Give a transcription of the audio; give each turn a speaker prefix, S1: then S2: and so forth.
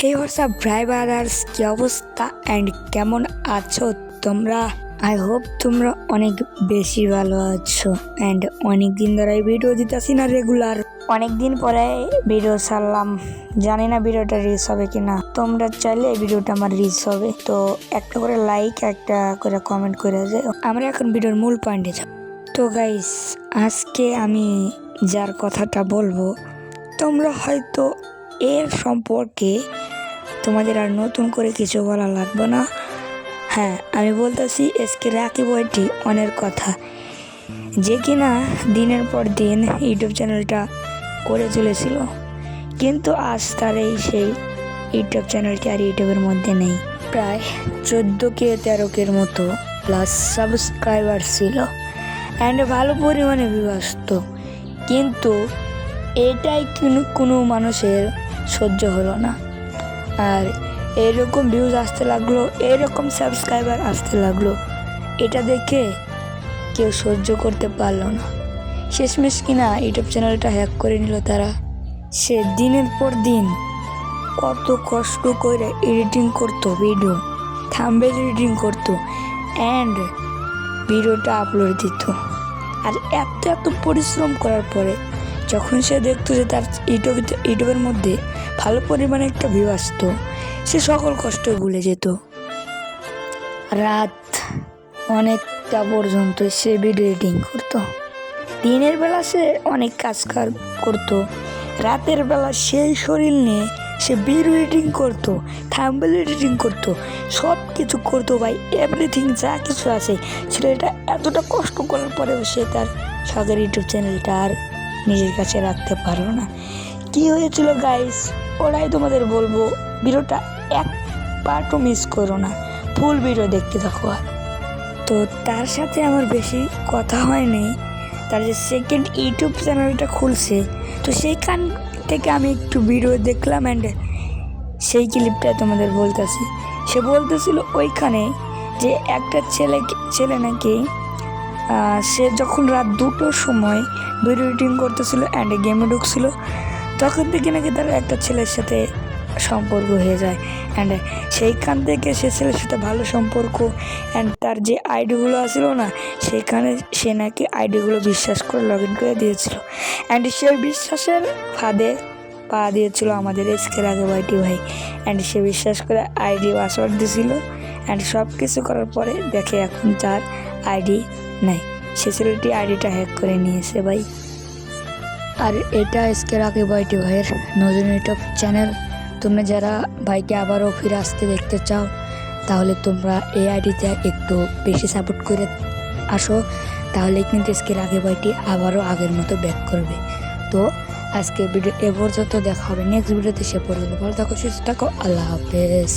S1: হে WhatsApp brothers কি অবস্থা? And কেমন আছো তোমরা? আই হোপ তোমরা অনেক বেশি ভালো আছো। অ্যান্ড অনেক দিন ধরে ভিডিও দিতেছি না রেগুলার অনেক দিন পরে ভিডিও ছাড়লাম। জানি না ভিডিওটা রিচ হবে কিনা। তোমরা চাইলে এই ভিডিওটা আমার রিচ হবে। তো একটা করে লাইক একটা করে কমেন্ট করে যে আমরা এখন ভিডিওর মূল পয়েন্টে যাব। তো গাইস আজকে আমি যার কথাটা বলব, তোমরা হয়তো এর সম্পর্কে তোমাদের আর নতুন করে কিছু বলা লাগবে না। হ্যাঁ আমি বলতেছি এসকে রাখি বইটি অনের কথা। যে কিনা দিনের পর দিন ইউটিউব চ্যানেলটা করে চলেছিল কিন্তু আজ তার এই সেই ইউটিউব চ্যানেলটি আর ইউটিউবের মধ্যে নেই। প্রায় চোদ্দ কে তেরো কের মতো প্লাস সাবস্ক্রাইবার ছিল অ্যান্ড ভালো পরিমাণে বিবাস্ত কিন্তু এটাই কোনো মানুষের সহ্য হলো না। আর এরকম ভিউজ আসতে লাগল, এরকম সাবস্ক্রাইবার আসতে লাগল, এটা দেখে কেউ সহ্য করতে পারল না। শেষমেশ কিনা ইউটিউব চ্যানেলটা হ্যাক করে নিল তারা। সে দিনের পর দিন কত কষ্ট করে এডিটিং করতো ভিডিও থাম্বেল এডিটিং করতো অ্যান্ড ভিডিওটা আপলোড দিত। আর এত এত পরিশ্রম করার পরে যখন সে দেখতো যে তার ইউটিউব, ইউটিউবের মধ্যে ভালো পরিমাণে একটা ভিউ আসতো, সে সকল কষ্ট ভুলে যেত। রাত অনেকটা পর্যন্ত সে ভিডিও এডিটিং করতো। দিনের বেলা সে অনেক কাজ কার করতো। রাতের বেলা সেই শরীর নিয়ে সে ভিডিও এডিটিং করতো থাম্বেল এডিটিং করতো সব কিছু করতো ভাই এভরিথিং যা কিছু আছে। ছেলেটা এতটা কষ্ট করার পরেও সে তার শখের ইউটিউব চ্যানেলটা আর নিজের কাছে রাখতে পারল না। কি হয়েছিল গাইস ওরাই তোমাদের বলব, ভিডিওটা এক পার্টও মিস করো না। ফুল ভিডিও দেখতে থাকো আর। তো তার সাথে আমার বেশি কথা হয়নি। তার যে সেকেন্ড ইউটিউব চ্যানেলটা খুলছে, তো সেইখান থেকে আমি একটু ভিডিও দেখলাম অ্যান্ড সেই ক্লিপটা তোমাদের বলতেছি। সে বলতেছিল ওইখানে যে একটা ছেলে ছেলে নাকি সে যখন রাত দুটোর সময় ভিডিও এডিটিং করতেছিল অ্যান্ড গেমে ঢুকছিল, তখন থেকে নাকি তার একটা ছেলের সাথে সম্পর্ক হয়ে যায়। অ্যান্ড সেইখান থেকে সে ছেলের সাথে ভালো সম্পর্ক অ্যান্ড তার যে আইডিগুলো আসছিল না, সেখানে সে নাকি আইডিগুলো বিশ্বাস করে লগ ইন করে দিয়েছিল। অ্যান্ড সেই বিশ্বাসের ফাঁদে পা দিয়েছিল আমাদের এসকে আগে ভাইটি ভাই। অ্যান্ড সে বিশ্বাস করে আইডি পাসওয়ার্ড দিয়েছিল অ্যান্ড সব কিছু করার পরে দেখে এখন তার আইডি নাই, সে ছেলেটি আইডিটা হ্যাক করে নিয়েছে ভাই। আর এটা এসকে রাখি ভাইটি ভাইয়ের নতুন ইউটিউব চ্যানেল। তোমরা যারা ভাইকে আবারও ফিরে আসতে দেখতে চাও, তাহলে তোমরা এই আইডিতে একটু বেশি সাপোর্ট করে আসো। তাহলে কিন্তু এসকে রাখি ভাইটি আবারও আগের মতো ব্যাক করবে। তো আজকে ভিডিও এ পর্যন্ত দেখা হবে নেক্সট ভিডিওতে সে পর্যন্ত ভালো থাকো, সুস্থ থাকো, আল্লাহ হাফেজ।